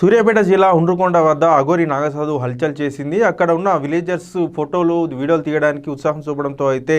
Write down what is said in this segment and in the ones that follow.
సూర్యాపేట జిల్లా ఉండ్రుకొండ వద్ద అగోరి నాగసాధు హల్చల్ చేసింది. అక్కడ ఉన్న విలేజర్స్ ఫోటోలు వీడియోలు తీయడానికి ఉత్సాహం చూపడంతో అయితే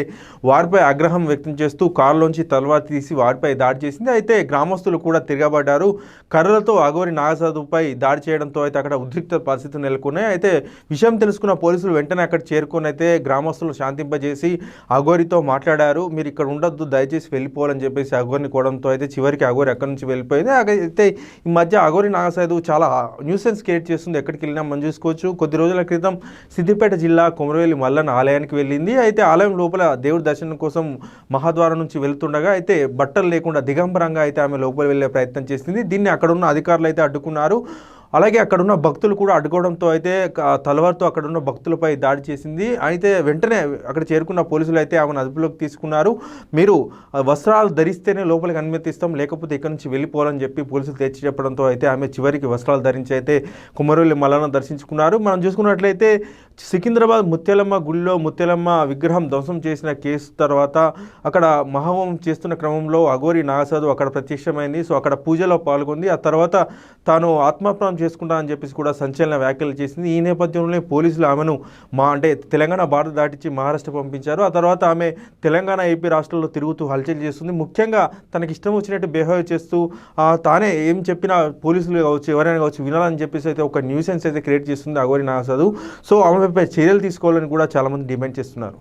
వారిపై ఆగ్రహం వ్యక్తం చేస్తూ కారులోంచి తలవారు తీసి వారిపై దాడి చేసింది. అయితే గ్రామస్తులు కూడా తిరగబడ్డారు. కర్రలతో అగోరి నాగసాధుపై దాడి చేయడంతో అయితే అక్కడ ఉద్రిక్త పరిస్థితులు నెలకొన్నాయి. అయితే విషయం తెలుసుకున్న పోలీసులు వెంటనే అక్కడ చేరుకొని అయితే గ్రామస్తులు శాంతింపజేసి అగోరితో మాట్లాడారు. మీరు ఇక్కడ ఉండొద్దు దయచేసి వెళ్ళిపోవాలని చెప్పేసి అగోరిని కోవడంతో అయితే చివరికి అగోరి అక్కడి నుంచి వెళ్ళిపోయింది. అయితే ఈ మధ్య అగోరి నాగసాధు చాలా న్యూసెన్స్ క్రియేట్ చేస్తుంది ఎక్కడికి వెళ్ళినా మనం చూసుకోవచ్చు. కొద్ది రోజుల క్రితం సిద్దిపేట జిల్లా కొమరవెల్లి మల్లన్న ఆలయానికి వెళ్ళింది. అయితే ఆలయం లోపల దేవుడి దర్శనం కోసం మహాద్వారం నుంచి వెళ్తుండగా అయితే బట్టలు లేకుండా దిగంబరంగా అయితే ఆమె లోపల వెళ్ళే ప్రయత్నం చేసింది. దీన్ని అక్కడ ఉన్న అధికారులు అయితే అడ్డుకున్నారు. అలాగే అక్కడున్న భక్తులు కూడా అడ్డుకోవడంతో అయితే తలవార్తో అక్కడున్న భక్తులపై దాడి చేసింది. అయితే వెంటనే అక్కడ చేరుకున్న పోలీసులు అయితే ఆమెను అదుపులోకి తీసుకున్నారు. మీరు ఆ, వస్త్రాలు ధరిస్తేనే లోపలికి అనుమతిస్తాం లేకపోతే ఇక్కడ నుంచి వెళ్ళిపోవాలని చెప్పి పోలీసులు తెచ్చి చెప్పడంతో అయితే ఆమె చివరికి వస్త్రాలు ధరించి అయితే కుమరవెల్లి మల్లన్న దర్శించుకున్నారు. మనం చూసుకున్నట్లయితే సికింద్రాబాద్ ముత్యాలమ్మ గుడిలో ముత్యాలమ్మ విగ్రహం ధ్వంసం చేసిన కేసు తర్వాత అక్కడ మహోమం చేస్తున్న క్రమంలో అఘోరి నాగసాధు అక్కడ ప్రత్యక్షమైంది. సో అక్కడ పూజలో పాల్గొంది. ఆ తర్వాత తాను ఆత్మార్పణం చేసుకుంటానని చెప్పేసి కూడా సంచలన వ్యాఖ్యలు చేసింది. ఈ నేపథ్యంలోనే పోలీసులు ఆమెను మా అంటే తెలంగాణ భారత దాటించి మహారాష్ట్ర పంపించారు. ఆ తర్వాత ఆమె తెలంగాణ ఏపీ రాష్ట్రాల్లో తిరుగుతూ హల్చల్ చేస్తుంది. ముఖ్యంగా తనకి ఇష్టం వచ్చినట్టు బిహేవ్ చేస్తూ తానే ఏం చెప్పినా పోలీసులు కావచ్చు ఎవరైనా కావచ్చు వినాలని చెప్పేసి అయితే ఒక న్యూసెన్స్ అయితే క్రియేట్ చేస్తుంది అఘోరి నాగసాధు. సో ఆమెపై చర్యలు తీసుకోవాలని కూడా చాలామంది డిమాండ్ చేస్తున్నారు.